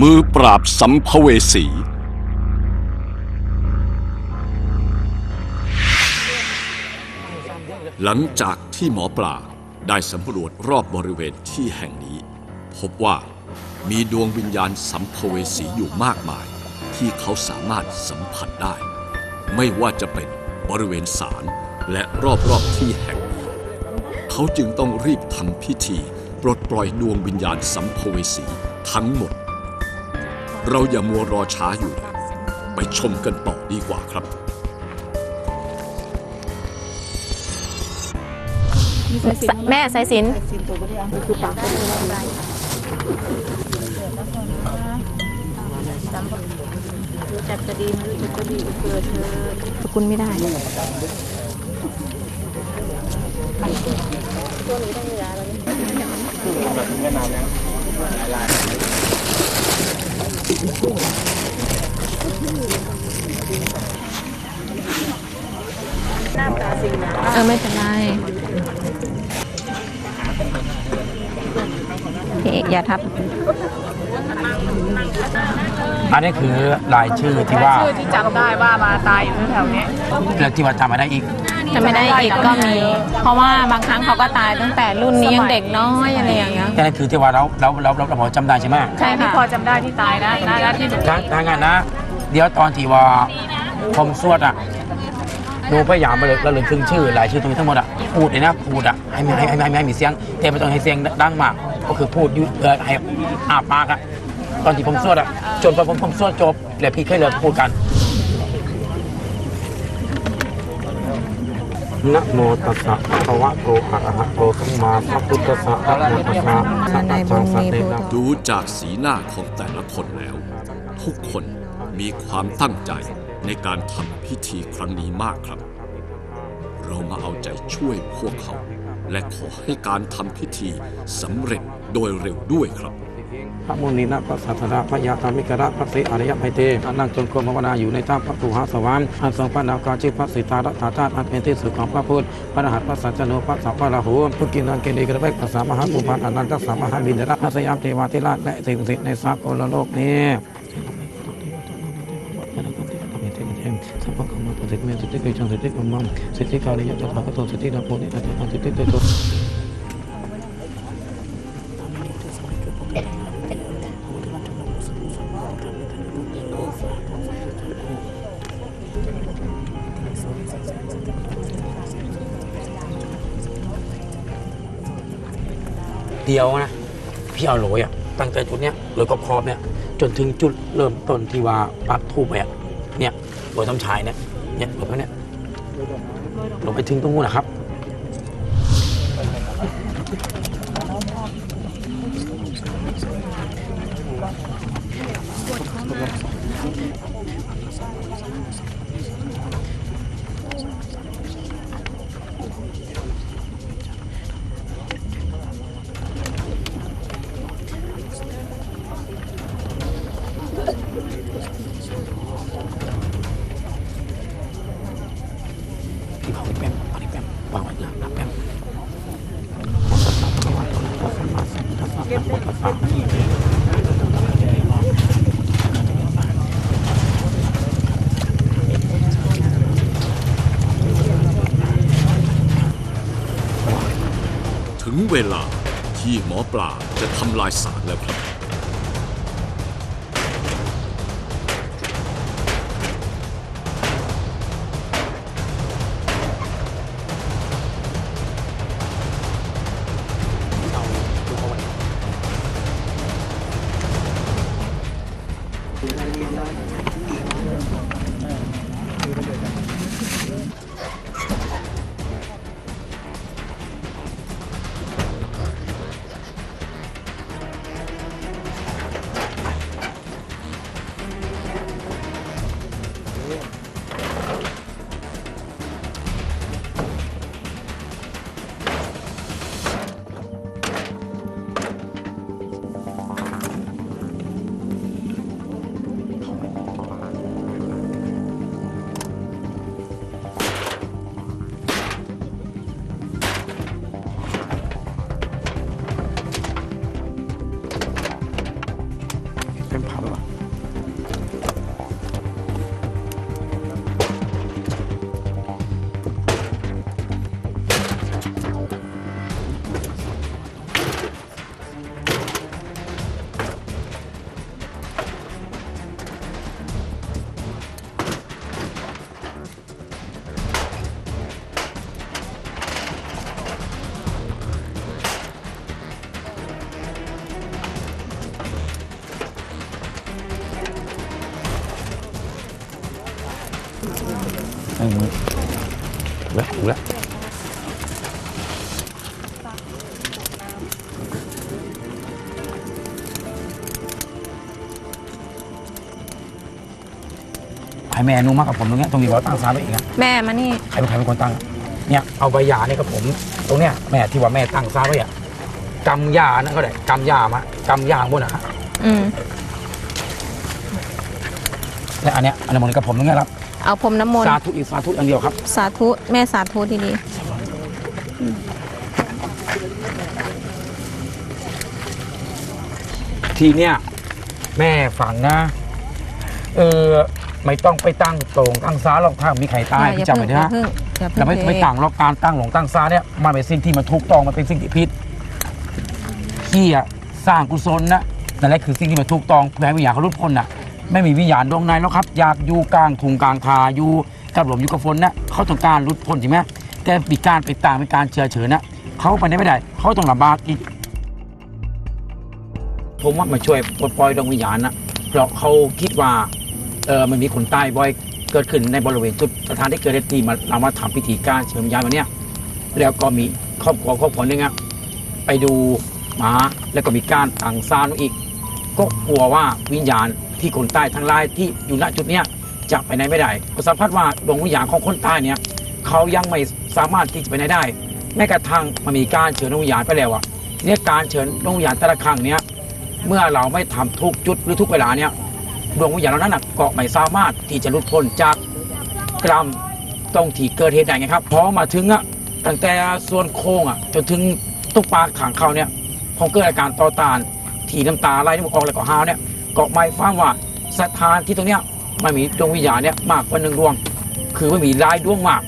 มือปราบสัมภเวสี หลังจากที่หมอปลาได้สำรวจรอบบริเวณที่แห่งนี้ พบว่ามีดวงวิญญาณสัมภเวสีอยู่มากมาย ที่เขาสามารถสัมผัสได้ ไม่ว่าจะเป็นบริเวณศาลและรอบๆที่แห่งนี้ เขาจึงต้องรีบทำพิธีปลดปล่อยดวงวิญญาณสัมภเวสีทั้งหมด เราอย่ามัวรอช้าอยู่เลยไปชมกันต่อดีกว่าครับแม่สายสินจัดจะดีไม่รู้จะดีเกิดเธอสกุลไม่ได้หน้าตาสิงนะ เออไม่เป็นไรพี่เอกอย่าทับ อันนี้คือรายชื่อที่ว่าชื่อที่จำได้ว่ามาตายอยู่แถวๆเนี้ยเรื่องที่ว่าจำมาได้อีก จะไม่ได้อีกก็มี เพราะว่าบางครั้งเขาก็ตายตั้งแต่รุ่นนี้ยังเด็กน้อยอะไรอย่างเงี้ยนั่นคือที่ว่าเราเราเราเราพอจำได้ใช่ไหมใช่ที่ค่ะพอจำได้ที่ตายนะนะนะที่หนูถ้าถ้างั้นนะ เดี๋ยวตอนที่ว่าผมสวดอะดูพยายามมาเลยระลึกถึงชื่อรายชื่อตรงนี้ทั้งหมดอะพูดเลยนะพูดอะให้ไม่ให้ให้ให้ให้มีเสียงแต่ไม่ต้องให้เสียงดังมาก ก็คือพูดอยุเออให้อาปากอะตอนที่ผมสวดอะจนพอผมผมสวดจบแล้วพี่เคยเลิกพูดกัน นะโมตัสสะภะคะวะโตอะระหะโตสัมมาสัมพุทธัสสะนะโมตัสสะสัพพะจังสัตเตนะดูจากสีหน้าของแต่ละคนแล้ว ทุกคนมีความตั้งใจในการทำพิธีครั้งนี้มากครับ เรามาเอาใจช่วยพวกเขา และขอให้การทำพิธีสำเร็จโดยเร็วด้วยครับ พระมุนีนะพระสัทธะพระยาธรรมิกระพระเสอริยไพเตอนั่งจนกรมภาวนาอยู่ในถ้ำพระตูหาสวรรค์อันทรงพระนามการชื่อพระสิทธารัตถาธาตุอันเป็นที่สุดของพระพุทธพระรหัสพระสัจจโนพระสัพพะราหูพุกินันเกเดกระเบกภาษามหาภูพันธ์อนันตสัมมหาบินรัตพระสยามเทวาธิราชและสิ่งศักดิ์สิทธิ์ในสากลโลกนี้สัพพะขมาปฏิเมสิทธิเกจังสิทธิกมังสิทธิกาลิยะตถาคตสิทธิดาโพนิทัตถะสิทธิเตโต เดียวนะพี่เอาโหลยอะตั้งแต่จุดเนี้ยโหลยก็พร้อมเนี่ยจนถึงจุดเริ่มต้นที่ว่าปักทูบไปอ่ยเนี่ยโหลยต้องชายเนี่ยเนี่ยโหลยไปเนี้ยลยไปถึงตรงนู้นนะครับ ถึงเวลาที่หมอปลาจะทำลายสารแล้วครับ อืมแล้วถูกแล้วให้แม่นุ่มมากกับผมตรงเนี้ยตรงนี้เราตั้งซ้ายไว้อีกนะแม่มานี่ ใครเป็นใครเป็นคนตั้ง เนี่ยเอาใบหยาเนี่ยกับผม ตรงเนี้ยแม่ที่ว่าแม่ตั้งซ้ายไว้อะกำยานั่นก็ได้กำยามากำยางบนอะฮะอืมและอันเนี้ยอันนี้มันกับผมตรงเนี้ยครับ เอาพรมน้ำมนต์สาธุอีกสาธุอย่างเดียวครับ สาธุแม่สาธุดีทีเนี้ยแม่ฝังนะ เออไม่ต้องไปตั้งตรงตั้งซ้ายหรอกถ้ามีใครๆตายอย่าพี่อย่าจำเพิ่ไว้งอย่านะเพิ่งอย่าเพิ่แล้วไม่งไม่เทต่างหรอกการตั้งหลงตั้งซ้ายเนี่ยมันเป็นสิ่งที่มันถูกต้องมันเป็นสิ่งที่ผิดที่อะสร้างกุศลนะนั่นแหละคือสิ่งที่มันถูกต้องเพื่อให้วิญญาณเขารุดพ้นน่ะ ไม่มีวิญญาณดวงในแล้วครับ อยากอยู่กลางทุงกลางทาอยู่กับหลมอยู่กับฝนนะเขาต้องการรุดพ้นใช่ไหมแต่ปีการไปต่างเป็นการเชื่อเฉินนะเขาไปไหนไม่ได้ เขาต้องลำบากอีกผมว่ามาช่วยปลดปล่อยดวงวิญญาณนะเพราะเขาคิดว่าเออมันมีคนตายบ่อยเกิดขึ้นในบริเวณจุดสถานที่เกิดเหตุที่มาเรามาทำพิธีการเชิญวิญญาณวันเนี้ยแล้วก็มีครอบครัวครอบครัวนึงอะไปดูหมาแล้วก็มีการต่างซานอีก ก็กลัวว่าวิญญาณ ที่คนใตายทั้งหลายที่อยู่ณจุดเนี้ยจะไปไหนไม่ได้ก็สัมผัสว่าดวงวิญญาณของคนใตายเนี่ยเขายังไม่สามารถที่จะไปไหนได้ แม้กระทั่งมันมีการเชิญดวงวิญญาณไปแล้วอะเนี่ยการเชิญดวงวิญญาณแต่ละครั้งเนี้ยเมื่อเราไม่ทำทุกจุดหรือทุกเวลาเนี่ยดวงวิญญาณเหล่านั้นนะก็ไม่สามารถที่จะหลุดพ้นจากกรรมตรงที่เกิดเหตุได้ไงครับพอมาถึงอะตั้งแต่ส่วนโค้งอะจนถึงตุ๊กปลาขางเขาเนี่ยพอเกิดอาการต่อตานที่น้ำตาไหลน้ำมูกออกแล้วก็หาวเนี่ย ก็หมายความว่าสถานที่ตรงเนี้ยมันมีดวงวิญญาณเนี่ยมากกว่าหนึ่งดวง คือไม่มีลายดวงมาก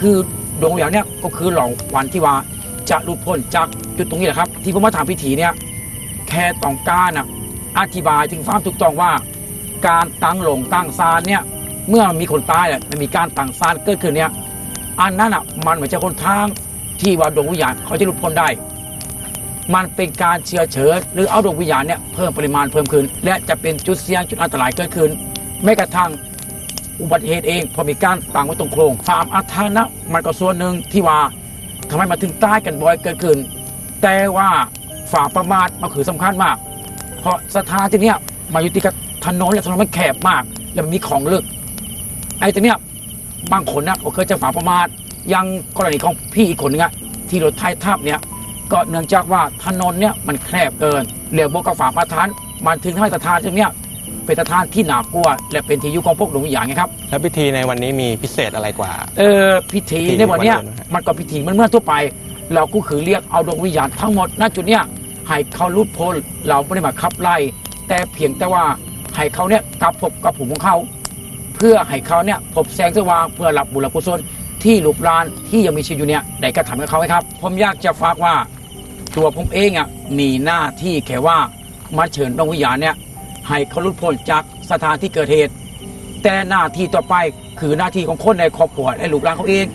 คือดวงวิญญาณเนี่ยก็คือเหล่าวันที่ว่าจะหลุดพ้นจากจุดตรงนี้แหละครับ ที่ผมมาทำพิธีเนี่ยแค่ต้องการอะอธิบายถึงความถูกต้องว่า การตั้งหลงตั้งซานเนี่ยเมื่อมีคนตายเนี่ยมันมีการตั้งซานเกิดขึ้นเนี่ยอันนั้นอะมันไม่ใช่คนทางที่ว่าดวงวิญญาณเขาจะหลุดพ้นได้ มันเป็นการเชื้อเชิญหรือเอาดวงวิญญาณเนี่ยเพิ่มปริมาณเพิ่มขึ้น และจะเป็นจุดเสี่ยงจุดอันตรายเกิดขึ้นแม้กระทั่งอุบัติเหตุเองพอมีการตั้งไว้ตรงโครงความอาถรรพ์นะมันก็ส่วนหนึ่งที่ว่าทำไมมาถึงใตายกันบ่อยเกิดขึ้น แต่ว่าฝ่าประมาทมันคือสำคัญมาก เพราะสถานที่เนี้ยมาอยู่ติดกับถนนและถนนมันแคบมาก แล้วมันมีของลึก ไอ้ตัวเนี้ยบางคนนะก็เคยจะฝ่าประมาทยังกรณีของพี่อีกคนนึงอะที่รถไทยทับเนี่ย ก็เนื่องจากว่าถนนเนี่ยมันแคบเกินเรียกบวกกับฝ่าประทาน มันถึงให้สถานตรงเนี้ยเป็นสถานที่น่ากลัว และเป็นที่อยู่ของพวกดวงวิญญาณไงครับแล้วพิธีในวันนี้มีพิเศษอะไรกว่า เออพิธีพิธีในวันเนี้ยวันอื่นนะฮะมันก็พิธีเหมันเมื่อทั่วไป เราก็คือเรียกเอาดวงวิญญาณทั้งหมดณจุดเนี้ยให้เขารุดพ้นเราไม่ได้มาขับไล่แต่เพียงแต่ว่าให้เขาเนี่ยกลับพบกับผมของเขา เพื่อให้เขาเนี่ยพบแสงสว่างเพื่อรับบุญกุศลที่ลูกหลานที่ยังมีชีวิตอยู่เนี่ยได้กระทำกับเขาไหมครับ ผมอยากจะฝากว่า ตัวผมเองอะมีหน้าที่แค่ว่ามาเชิญดวงวิญญาณเนี่ยให้เขารุดพ้นจากสถานที่เกิดเหตุ แต่หน้าที่ต่อไปคือหน้าที่ของคนในครอบครัวและลูกหลานเขาเอง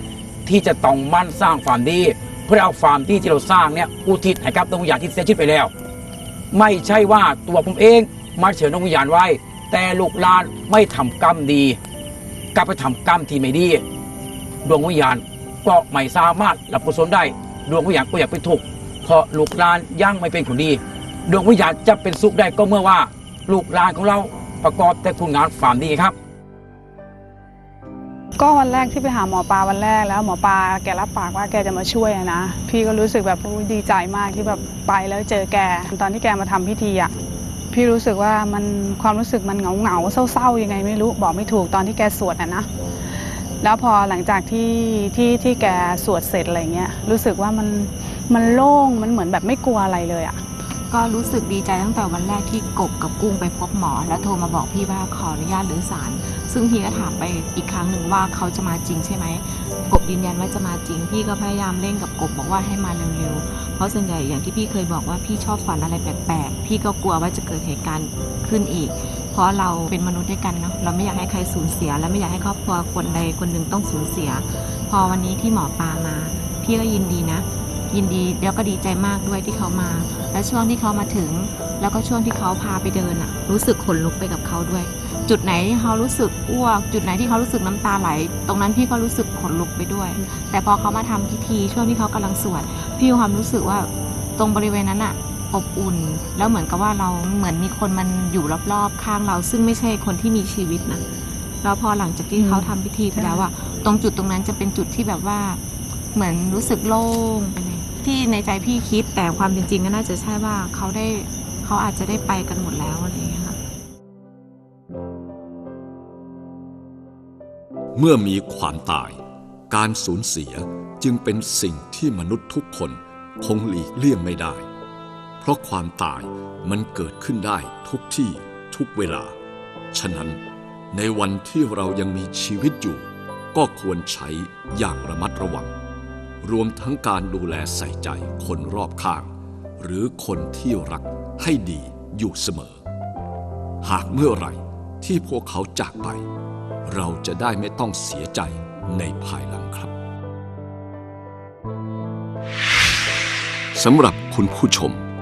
ที่จะต้องมั่นสร้างความดี เพื่อเอาความดีที่เราสร้างเนี่ยอุทิศให้กับดวงวิญญาณที่เสียชีวิตไปแล้ว ไม่ใช่ว่าตัวผมเองมาเชิญดวงวิญญาณไว้ แต่ลูกหลานไม่ทำกรรมดีกลับไปทำกรรมที่ไม่ดีดวงวิญญาณก็ไม่สามารถรับกุศลได้ดวงวิญญาณก็อยากเป็นทุก เพราะลูกหลานยังไม่เป็นคนดี ดวงวิญญาณจะเป็นสุขได้ก็เมื่อว่า ลูกหลานของเราประกอบแต่คุณงานความดีครับ ก็วันแรกที่ไปหาหมอปลาวันแรกแล้วหมอปลาแกรับปากว่าแกจะมาช่วยอะนะ พี่ก็รู้สึกแบบอุ๊ยดีใจมากที่แบบไปแล้วเจอแก ตอนที่แกมาทำพิธีอะพี่รู้สึกว่ามันความรู้สึกมันเหงาเหงาๆเศร้าๆยังไงไม่รู้บอกไม่ถูกตอนที่แกสวดอะนะ แล้วพอหลังจากที่ที่ที่แกสวดเสร็จอะไรเงี้ยรู้สึกว่ามันมันโล่งมันเหมือนแบบไม่กลัวอะไรเลยอะก็รู้สึกดีใจตั้งแต่วันแรกที่กบกับกุ้งไปพบหมอ แล้วโทรมาบอกพี่ว่าขออนุญาตหรือสาร ซึ่งพี่ก็ถามไปอีกครั้งหนึ่งว่าเขาจะมาจริงใช่ไหมกบยืนยันว่าจะมาจริง พี่ก็พยายามเร่งกับกบบอกว่าให้มาเร็วๆเพราะส่วนใหญ่อย่างที่พี่เคยบอกว่าพี่ชอบฝันอะไรแปลกๆพี่ก็กลัวว่าจะเกิดเหตุการณ์ขึ้นอีก เพราะเราเป็นมนุษย์ด้วยกันเนาะเราไม่อยากให้ใครสูญเสีย และไม่อยากให้ครอบครัวคนใดคนหนึ่งต้องสูญเสีย พอวันนี้ที่หมอปลามา พี่ก็ยินดีนะ ยินดีแล้วก็ดีใจมากด้วยที่เขามา และช่วงที่เขามาถึง แล้วก็ช่วงที่เขาพาไปเดินอะรู้สึกขนลุกไปกับเขาด้วย จุดไหนที่เขารู้สึกอ้วก จุดไหนที่เขารู้สึกน้ำตาไหล ตรงนั้นพี่ก็รู้สึกขนลุกไปด้วย แต่พอเขามาทำพิธีช่วงที่เขากำลังสวดพี่ความรู้สึกว่าตรงบริเวณนั้นอะ อบอุ่น แล้วเหมือนกับว่าเราเหมือนมีคนมันอยู่รอบๆข้างเรา ซึ่งไม่ใช่คนที่มีชีวิตนะแล้วพอหลังจากที่เขาทำพิธีไปแล้วอะตรงจุดตรงนั้นจะเป็นจุดที่แบบว่า เหมือนรู้สึกโล่งไปเลยที่ในใจพี่คิดแต่ความเป็นจริงก็น่าจะใช่ว่าเขาได้เขาอาจจะได้ไปกันหมดแล้วอะไรอย่างเงี้ยค่ะเมื่อมีความตาย การสูญเสียจึงเป็นสิ่งที่มนุษย์ทุกคนคงหลีกเลี่ยงไม่ได้ เพราะความตายมันเกิดขึ้นได้ทุกที่ทุกเวลา ฉะนั้นในวันที่เรายังมีชีวิตอยู่ ก็ควรใช้อย่างระมัดระวัง รวมทั้งการดูแลใส่ใจคนรอบข้าง หรือคนที่รักให้ดีอยู่เสมอ หากเมื่อไหร่ที่พวกเขาจากไป เราจะได้ไม่ต้องเสียใจในภายหลังครับสำหรับคุณผู้ชม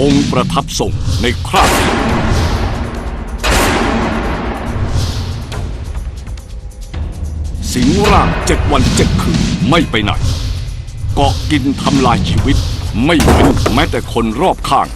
องค์ประทับทรงในคราบสิงร่างเจ็ดวันเจ็ดคืนไม่ไปไหน เกาะกินทำลายชีวิต ไม่เว้นแม้แต่คนรอบข้าง